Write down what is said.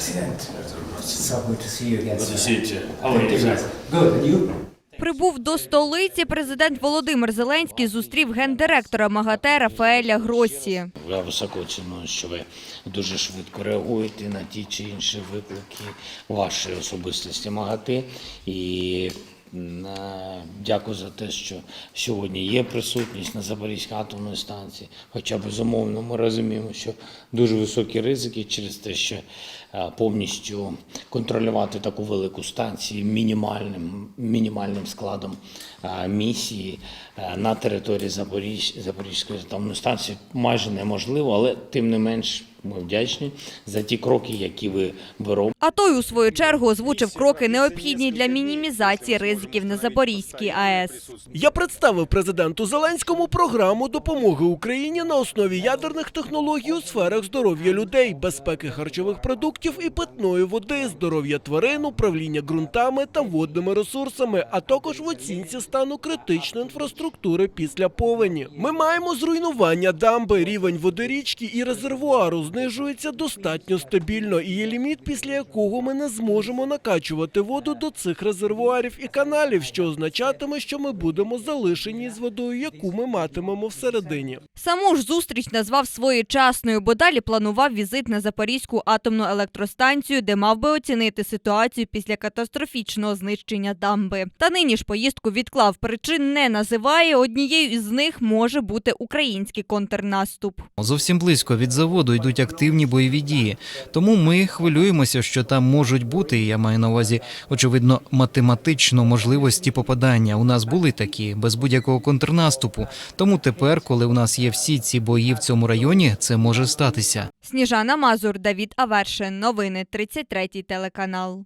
President, so good to see you again. Good to see you too. How are you, Good, and you? Прибув до столиці президент Володимир Зеленський зустрів гендиректора МАГАТЕ Рафаеля Гроссі. Я високо ціную, що ви дуже швидко реагуєте на ті чи інші виклики вашої особистості МАГАТИ. І е, дякую за те, що сьогодні є присутність на Запорізькій атомній станції. Хоча безумовно ми розуміємо, що дуже високі ризики через те, що повністю контролювати таку велику станцію мінімальним, мінімальним складом е, місії е, на території Запоріж, Запорізької атомної станції майже неможливо, але тим не менш ми вдячні за ті кроки, які ви, ви робите. А той у свою чергу озвучив кроки необхідні для мінімізації ризиків на Запорізькій АЕС. Я представив президенту Зеленському програму допомоги Україні на основі ядерних технологій у сферах здоров'я людей, безпеки харчових продуктів і питної води, здоров'я тварин, управління ґрунтами та водними ресурсами, а також в оцінці стану критичної інфраструктури після повені. Ми маємо зруйнування дамби, рівень водорічки і резервуару знижується достатньо стабільно, і є ліміт, після якого ми не зможемо накачувати воду до цих резервуарів і каналів, що означатиме, що ми будемо залишені з водою, яку ми матимемо всередині. Саму ж зустріч назвав своєчасною, бо далі планував візит на Запорізьку атомну електростанцію, де мав би оцінити ситуацію після катастрофічного знищення дамби. Та нині ж поїздку відклав. Причин не називає. Однією із них може бути український контрнаступ. Зовсім близько від заводу йдуть активні бойові дії. Тому ми хвилюємося, що там можуть бути, я маю на увазі, очевидно, математично можливості попадання. У нас були такі без будь-якого контрнаступу. Тому тепер, коли у нас є всі ці бої в цьому районі, це може статися. Сніжана Мазур, Давід Авершин. Новини 33 телеканал.